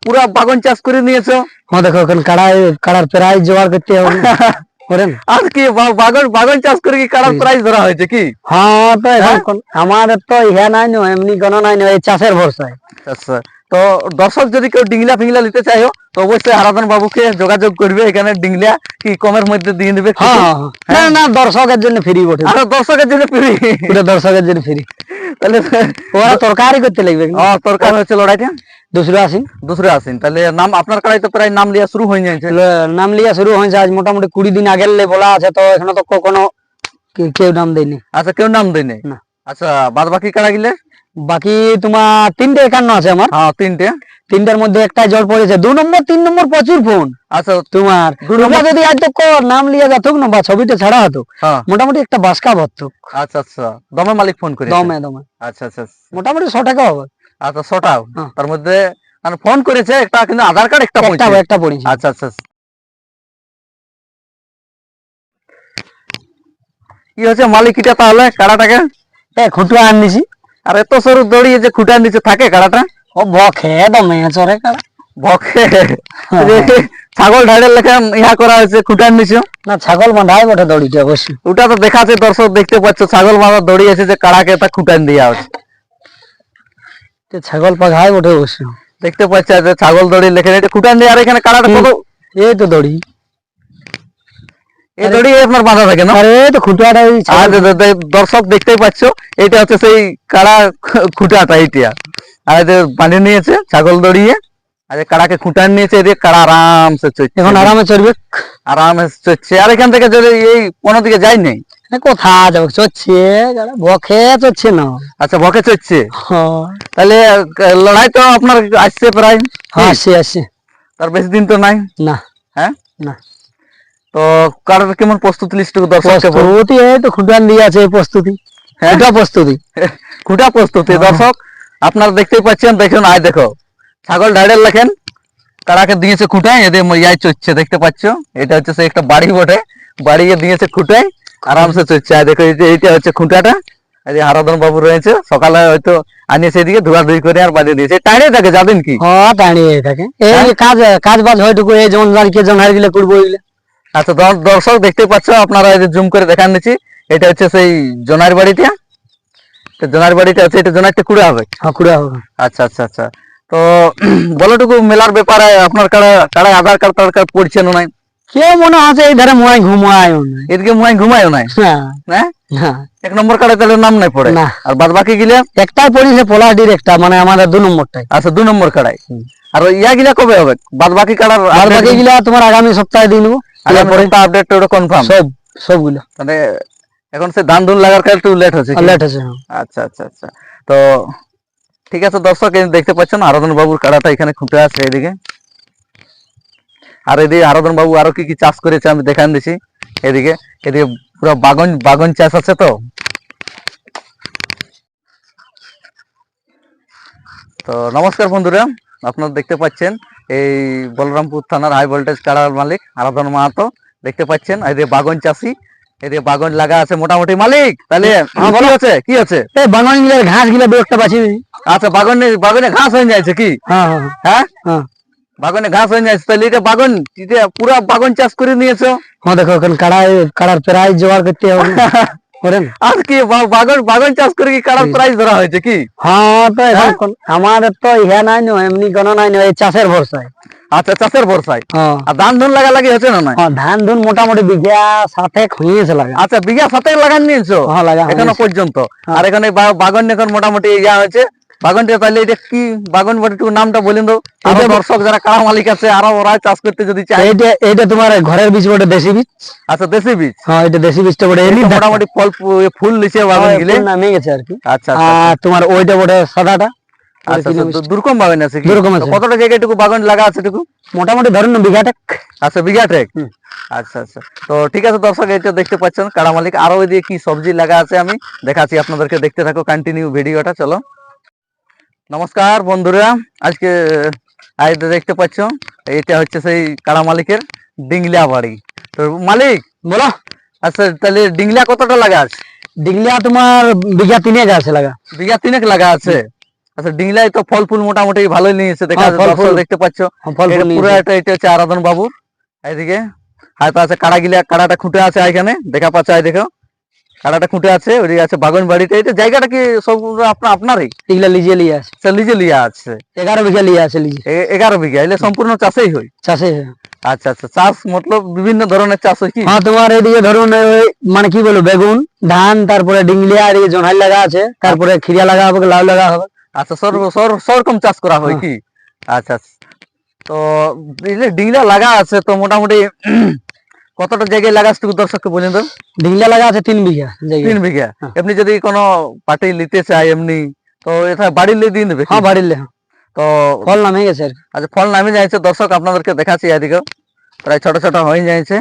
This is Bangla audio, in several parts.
পুরা বাগান চাষ করে নিয়েছো হ্যাঁ দেখো এখন কাড়ায় কাড়ার প্রাইজ জোগাড় করতে হবে করেন আর কি বাগান বাগান চাষ করে কি কারার প্রাইস ধরা হয়েছে কি হ্যাঁ তো এখন? আমাদের তো ইহা নাই নো এমনি কোনো নাই এই চাষের ভরসায় আচ্ছা তো দর্শক যদি কেউ ডিংলা ফিংলা নিতে চাইও তো অবশ্যই আরাধন বাবুকে যোগাযোগ করবে এখানে ডিংলা কি কমের মধ্যে দিয়ে দেবে। না না দর্শকের জন্য ফ্রি বটে আর দর্শকের জন্য ফ্রি পুরো দর্শকের জন্য ফ্রি তাহলে ওরা তরকারি করতে লাগবে ও তরকার হচ্ছে লড়াইটা দুসরো আসিন দুসরে আসেন তাহলে নাম আপনার কাড়াই তো প্রায় নাম লিয়া শুরু হয়ে যাচ্ছে নাম লিয়া শুরু হয়েছে আজ মোটামুটি কুড়ি দিন আগের বলা আছে তো এখনও তো কোনো কেউ নাম দেয়নি আচ্ছা কেউ নাম দেয় না। আচ্ছা বাদ বাকি কাড়া গিলে বাকি তোমার তিনটে একান্ন আছে আমার হ্যাঁ তিনটে তিনটার মধ্যে একটা জল পড়েছে দু নম্বর তিন নম্বর প্রচুর ফোন আচ্ছা তোমার তোমরা যদি আজ তো নাম লিয়ে যাতুক না বা ছবিটা ছাড়া হতো মোটামুটি একটা বাসকা ভরতুক আচ্ছা আচ্ছা দমে মালিক ফোন করে দমে দমে আচ্ছা আচ্ছা মোটামুটি ছ টাকা হবে আচ্ছা ছটা হ্যাঁ। তার মধ্যে মানে ফোন করেছে একটা কিন্তু আধার কার্ড একটা একটা। একটা পড়েছে। আচ্ছা আচ্ছা কি হচ্ছে মালিকিটা তাহলে কাড়াটাকে? এ খুটুয়া আনিছি আর এত সরু দড়ি যে নিচে থাকে কাড়াটা? ও বখে দমে চরে কাড়া। বকে ছাগল ঢাড়ের লেখা ইহা করা হয়েছে খুঁটার নিচে না ছাগল বাঁধাই বটে দড়িটা অবশ্যই ওটা তো দেখাচ্ছে দর্শক দেখতে পাচ্ছ ছাগল মাথা দড়ি আছে যে কাড়াকে তা খুঁটান দেওয়া হচ্ছে। ছাগল পাঘাই বটে অবশ্যই দেখতে পাচ্ছ ছাগল দড়ি লেখে এটা খুঁটান দিয়ে আর এখানে কাড়াটা কত? এই তো দড়ি। এই দড়ি আপনার বাঁধা থাকে না? আরে তো খুটুয়াটা এই আর দর্শক দেখতেই পাচ্ছ এটা হচ্ছে সেই কাড়া খুঁটাটা এইটা। আর এদের বানিয়ে নিয়েছে ছাগল দড়িয়ে আর কাড়াকে খুঁটান নিয়েছে এদিকে কাড়া আরামসে চড়ছে। এখন আরামে চড়বে। আরামে চড়ছে। আর এখান থেকে যদি এই কোনো দিকে যাই নাই কোথা যাবে? চড়ছে গাড়া, বখে চড়ছে না। আচ্ছা বকে চড়ছে? হ্যাঁ। তাহলে লড়াই তো আপনার আসছে প্রায়। হ্যাঁ, আসছে আসছে। তার বেশি দিন তো নাই? না। হ্যাঁ? না। তো কেমন প্রস্তুতি লিস্ট দর্শককে প্রস্তুতি এই তো খুটান দিয়ে আছে প্রস্তুতি? প্রস্তুতি। খুঁটা প্রস্তুতি। দর্শক আপনারা দেখতেই পাচ্ছেন দেখুন আয় দেখো। ছাগল ঢাড়ের লেখেন কারাকে দিয়েছে খুঁটায় এদের ইয়াই চড়ছে দেখতে পাচ্ছ? এটা হচ্ছে একটা বাড়ি বটে বাড়িয়ে দিয়েছে খুঁটায়। আরামসে চলছে আর দেখো এই এইটা হচ্ছে খুঁটাটা। এই হারাধন বাবু রয়েছে সকালে হয়তো আনিয়ে সেদিকে ধোয়া ধুই করে আর বাজিয়ে দিয়েছে। টাইনে থাকে যাবেন কি? হ্যাঁ দাঁড়িয়ে থাকে। এই হ্যাঁ? কাজ কাজ বাজ হয়টুকু এই যেমন দাঁড়িয়ে জন হারিয়ে করব ওইগুলো আচ্ছা দর- দর্শক দেখতে পাচ্ছ আপনারা এই যে জুম করে দেখান দিচ্ছি এটা হচ্ছে সেই জোনার বাড়িটা। তো জোনার বাড়িটা আছে এটা জোনারটা কুড়ে হবে। হ্যাঁ কুড়া হবে। আচ্ছা আচ্ছা আচ্ছা। তো বলটুকু মেলার ব্যাপারে আপনার কাড়া কাড়ায় আধার কার্ড টাধার কার্ড পড়ছে না কেউ মনে হচ্ছে এই ধারে মোয়াই ঘুমায় এদিকে মুয়াই ঘুমায়ও নাই? হ্যাঁ এক নম্বর কার্ডে তাহলে নাম নাই পড়ে। আর বাদ বাকি গিলে? একটাই পড়িছে পলাশ ডিরেক্টটা মানে আমাদের দু নম্বরটাই। আচ্ছা দু নম্বর কাড়াই আর ইয়া গিলা কবে হবে? বাদ বাকি কাড়ার আর বাকি গুলা তোমার আগামী সপ্তাহে দিয়ে নেব আপডেট ওটা কনফার্ম সব সবগুলো। মানে এখন সে ধান ধুন লাগার কাজ একটু লেট হচ্ছে লেট আছে হ্যাঁ। আচ্ছা আচ্ছা আচ্ছা। তো ঠিক আছে দর্শক দেখতে পাচ্ছেন আরাধন বাবুর কাড়াটা এখানে খুঁটে আছে এদিকে। আর এদিকে আরাধন বাবু আরও কি কি চাষ করেছে আমি দেখান দিছি। এদিকে এদিকে পুরো বাগন বাগন চাষ আছে তো। তো নমস্কার বন্ধুরা আপনারা দেখতে পাচ্ছেন এই বলরামপুর থানার হাই ভোল্টেজ কাড়ার মালিক আরাধন মাহাতো। দেখতে পাচ্ছেন এদিকে বাগন চাষি এদিকে বাগন লাগা আছে মোটামুটি মালিক। তাহলে কি আছে? কি আছে? বাগান ঘাসগুলো একটা বাঁচি আচ্ছা বাগানে বাগানে ঘাস হয়ে যাচ্ছে কি? হ্যাঁ হ্যাঁ। হ্যাঁ? হ্যাঁ। বাগানে ঘাস হয়ে যাচ্ছে তাহলে এটা বাগান পুরা বাগান চাষ করে নিয়েছো? হ্যাঁ দেখো এখন কাড়ায় কাড়ার প্রাইজ জোগাড় করতে হবে। আর কি বাগান বাগান চাষ করে কি কারার প্রাইস ধরা হয়েছে কি? হ্যাঁ তো এখন হ্যাঁ? আমাদের তো ইহা নাই নো এমনি কোনো নাই নো এই চাষের ভরসায়। আচ্ছা চাষের ভরসায়? হ্যাঁ। আর ধান ধুন লাগা লাগি হচ্ছে না না ধান ধুন মোটামুটি বিঘা সাথে হয়েছে লাগা। আচ্ছা বিঘা সাথে লাগান নিয়েছো? হ্যাঁ লাগা এখনও পর্যন্ত। আর এখানে বাগান এখন মোটামুটি ইয়া হয়েছে বাগানটা তাহলে এটা কি বাগান বটে একটু নামটা বলেন দাও। এটা- দর্শক যারা কারা মালিক আছে আরও ওরা চাষ করতে যদি চায়। এইটা এইটা তোমার ঘরের বীজ বটে দেশি বীজ। আচ্ছা দেশি বীজ? হ্যাঁ এটা দেশি বীজটা বটে। এমনি মোটামুটি ফল ফুল নিচে বাগান গিলে। নামে গেছে আর কি। আচ্ছা আচ্ছা আর তোমার ওইটা বটে সাদাটা। আচ্ছা আচ্ছা, দুরকম বাগান আছে কি? দুরকম আছে। কতটা জায়গায় টুকু বাগান লাগা আছে টুকু মোটামুটি ধরুন না বিঘাটা আচ্ছা বিঘা টেক? হুম। আচ্ছা আচ্ছা। তো ঠিক আছে দর্শক এটা দেখতে পাচ্ছেন কাড়া মালিক। আরও ওই দিয়ে কি সবজি লাগা আছে আমি দেখাচ্ছি আপনাদেরকে দেখতে থাকো কন্টিনিউ ভিডিওটা চলো। নমস্কার বন্ধুরা আজকে আজ দেখতে পাচ্ছ এটা হচ্ছে সেই কাড়া মালিকের ডিংলিয়া বাড়ি। তো মালিক বলো আচ্ছা তাহলে ডিংলিয়া কতটা লাগা আছে? ডিগলিয়া তোমার বিঘা তিনে আছে লাগা। বিঘা তিনেক লাগা আছে? আচ্ছা ডিংলায় তো ফল ফুল মোটামুটি ভালোই নিয়েছে দেখা হ্যাঁ, যাচ্ছে। দেখতে পাচ্ছ। হ্যাঁ, পুরো। এটা এটা হচ্ছে আরাধন বাবুর। এইদিকে হয়তো আছে কাড়া গিলা কাড়াটা খুঁটে আছে এখানে দেখা পাচ্ছ দেখো। কাড়াটা খুঁটে আছে ওইদিকে আছে বাগন বাড়িতে। এটা জায়গাটা কি সব আপনার আপনারই? এগুলা লিজে লিয়ে আছে। লিজে লিয়ে আছে। এগারো বিঘা লিয়ে আছে লিজে। এগারো বিঘা এলে সম্পূর্ণ চাষেই হয়। চাষে আচ্ছা আচ্ছা চাষ মতলব বিভিন্ন ধরনের চাষ হয় কি? হ্যাঁ তোমার এদিকে ধরুন ওই মানে কি বলব বেগুন ধান তারপরে ডিংলিয়া আর এই জোনহাই লাগা আছে তারপরে খিরিয়া লাগা হবে লাউ লাগা হবে। আচ্ছা সর সর- সরকম চাষ করা হয় হ্যাঁ। কি? আচ্ছা আচ্ছা। তো ডিংলা লাগা আছে তো মোটামুটি কতটা জায়গায় লাগাস একটু দর্শককে বলেন তো ডিংলিয়া লাগা আছে তিন বিঘা তিন বিঘা। হ্যাঁ। এমনি যদি কোনো পার্টি নিতে চায় এমনি তো এটা বাড়ির লিয়ে দিয়ে দেবে? হ্যাঁ বাড়ির লে, হ্যাঁ। তো ফল নামে গেছে আচ্ছা ফল নামে যাইছে দর্শক আপনাদেরকে দেখাচ্ছি এদিকে প্রায় ছোট ছোট হয়ে যাইছে।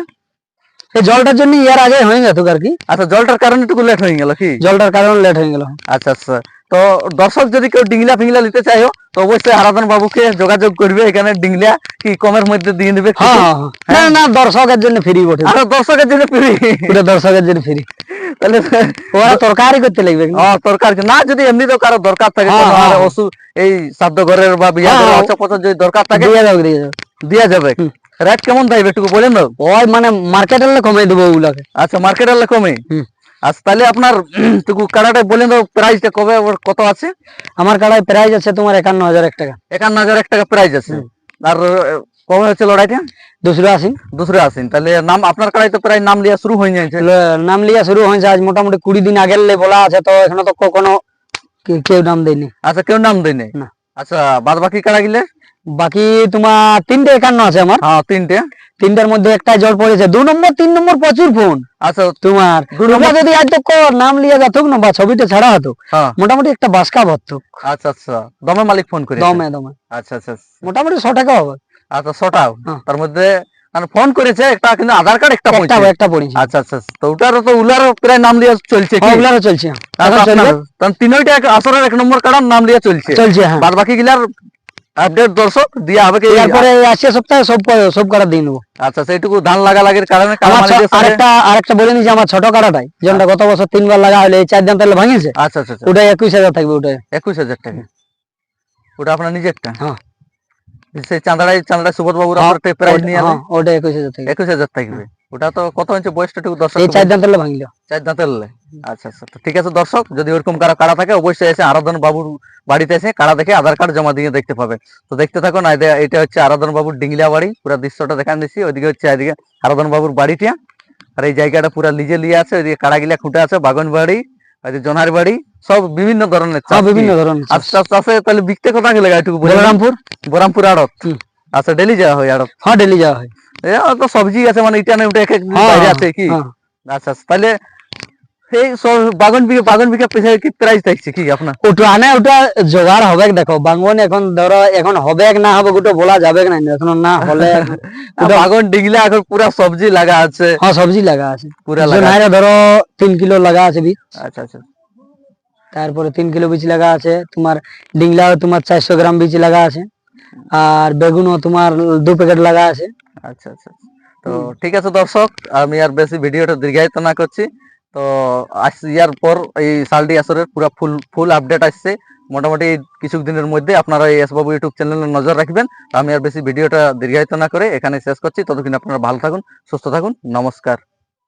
জলটার জন্য ইয়ার আগে হয়ে গেত আর কি। আচ্ছা জলটার কারণে একটু লেট হয়ে গেল কি? জলটার কারণে লেট হয়ে গেল। আচ্ছা আচ্ছা। তো দর্শক যদি কেউ ডিংলা ফিংলা নিতে চাইও তো অবশ্যই আরাধন বাবুকে যোগাযোগ করবে এখানে ডিংলা কি কমের মধ্যে দিয়ে দেবে হ্যাঁ হ্যাঁ, হ্যাঁ। না দর্শকের জন্য ফ্রি বটে। দর্শকের জন্য ফ্রি পুরো দর্শকের জন্য ফ্রি তাহলে ওরা তরকারি করতে লাগবে। না যদি এমনি তো কারও দরকার থাকে হ্যাঁ। ওষুধ এই সাধ্য ঘরের বা বিয়া ঘরের যদি দরকার থাকে দিয়ে যাবে। দিয়ে রেট কেমন দেবে একটু বলেন ওই মানে মার্কেটের কমে দেবো ওগুলাকে। আচ্ছা মার্কেট আলে কমে হুম। আচ্ছা তাহলে আপনার টুকু কাড়াটা বলেন দাও প্রাইসটা কবে কত আছে? আমার কাড়ায় প্রাইস আছে তোমার একান্ন হাজার এক টাকা। একান্ন হাজার এক টাকা প্রাইস আছে। আর কবে হচ্ছে লড়াইটা? দুসরো আসি দুসরে আসেন তাহলে নাম আপনার কাড়াই তো প্রায় নাম লিয়া শুরু হয়ে যাচ্ছে। নাম লিয়া শুরু হয়েছে আজ মোটামুটি কুড়ি দিন আগের লে বলা আছে তো এখনও তো কোনো কেউ নাম দেয়নি। আচ্ছা কেউ নাম দেয় নাই না। আচ্ছা বাদ বাকি কাড়া গিলে? বাকি তোমার তিনটে একান্ন আছে আমার। হ্যাঁ তিনটে। তিনটার মধ্যে একটাই জল পড়েছে। দু নম্বর তিন নম্বর প্রচুর ফোন আচ্ছা তোমার তোমরা যদি আজ তো নাম লিয়ে যাতুক না বা ছবিটা ছাড়া হতো হ্যাঁ। মোটামুটি একটা বাসকা ভরতুক। আচ্ছা আচ্ছা। দমে মালিক ফোন করে দমে দমে। আচ্ছা আচ্ছা মোটামুটি ছ টাকা হবে। আচ্ছা ছটা হ্যাঁ। তার মধ্যে মানে ফোন করেছে একটা কিন্তু আধার কার্ড একটা একটা একটা পড়েছে। আচ্ছা আচ্ছা তো ওটারও তো উলারও প্রায় নাম লিয়া চলছে কি? ওগুলারও চলছে। আচ্ছা, তিনটা এক আসরের এক নম্বর কার্ড নাম লিয়া চলছে। চলছে হ্যাঁ। বাদ বাকি গিলার আপডেট দর্শক দিয়া হবে কি তারপরে আসছে সপ্তাহে সব সব কাটা দিয়ে নেব। আচ্ছা সেইটুকু ধান লাগা লাগের কারণে আমার সাথে- আরেকটা আরেকটা বলে নিয়েছি আমার ছোট কাটাটাই। যেটা গত বছর তিনবার লাগা হলে এই চার দাম তাহলে ভাঙিয়েছে? আচ্ছা আচ্ছা আচ্ছা। ওটাই একুশ হাজার থাকবে ওটাই। একুশ হাজার টাকা। ওটা আপনার নিজেরটা হ্যাঁ। সেই চাঁদাড়াই চাঁদাড়াই সুবোধ বাবুর হ্যাঁ, আপনার নিয়ে হ্যাঁ, ওটাই একুশ হাজার থাকবে। একুশ হাজার থাকবে। ওটা তো কত হচ্ছে বয়সটা একটু দর্শক এই চার দাম তাহলে ভাঙিল। চার দাঁতের আচ্ছা আচ্ছা। তো ঠিক আছে দর্শক যদি ওরকম কারও কাড়া থাকে অবশ্যই এসে আরাধন বাবুর বাড়িতে এসে কাড়া দেখে আধার কার্ড জমা দিয়ে দেখতে পাবে। তো দেখতে থাকুন এটা হচ্ছে আরাধন বাবুর ডিংলিয়া বাড়ি পুরো দৃশ্যটা দেখান দিচ্ছি ওইদিকে হচ্ছে এদিকে আরাধন বাবুর বাড়িটা। আর এই জায়গাটা পুরো লিজে লিয়ে আছে ওইদিকে কাড়া গিলা খুঁটে আছে বাগন বাড়ি ওইদিকে জোনার বাড়ি সব বিভিন্ন ধরনের চাষ বিভিন্ন ধরনের আস্তে আস্তে তাহলে বিকতে কথা গেলে বলে দাও। বরামপুর আড়ত। আচ্ছা ডেলি যাওয়া হয় আড়ত? হ্যাঁ ডেলি যাওয়া হয়। তো সবজি আছে মানে এটা না ওটা এক এক হ্যাঁ, আছে কি? হ্যাঁ। আচ্ছা আচ্ছা, তাহলে সেই বাগান বিঘা বাগান বিঘা পেছনে কি প্রাইস থাকছে কি আপনার? ওটা আনে ওটা জোগাড় হবে দেখো। বাঙ্গন এখন ধরো এখন হবে না হবে ওটা বলা যাবে না এখন না হলে বাগান ডিগলে এখন পুরা সবজি লাগা আছে। হ্যাঁ সবজি লাগা আছে। পুরা লাগা ধরো তিন কিলো লাগা আছে বীজ। আচ্ছা আচ্ছা। তারপরে তিন কিলো বীজ লাগা আছে। তোমার ডিংলাও তোমার চারশো গ্রাম বীজ লাগা আছে। আর বেগুনও তোমার দু প্যাকেট লাগা আছে। আচ্ছা আচ্ছা। তো ঠিক আছে দর্শক আমি আর বেশি ভিডিওটা দীর্ঘায়িত না করছি তো আসছে ইয়ার পর এই সালডি আসরের পুরো ফুল ফুল আপডেট আসছে। মোটামুটি কিছু দিনের মধ্যে আপনারা এই এসবাবু ইউটিউব চ্যানেলে নজর রাখবেন। আমি আর বেশি ভিডিওটা দীর্ঘায়িত না করে এখানে শেষ করছি। ততক্ষণ আপনারা ভালো থাকুন, সুস্থ থাকুন। নমস্কার।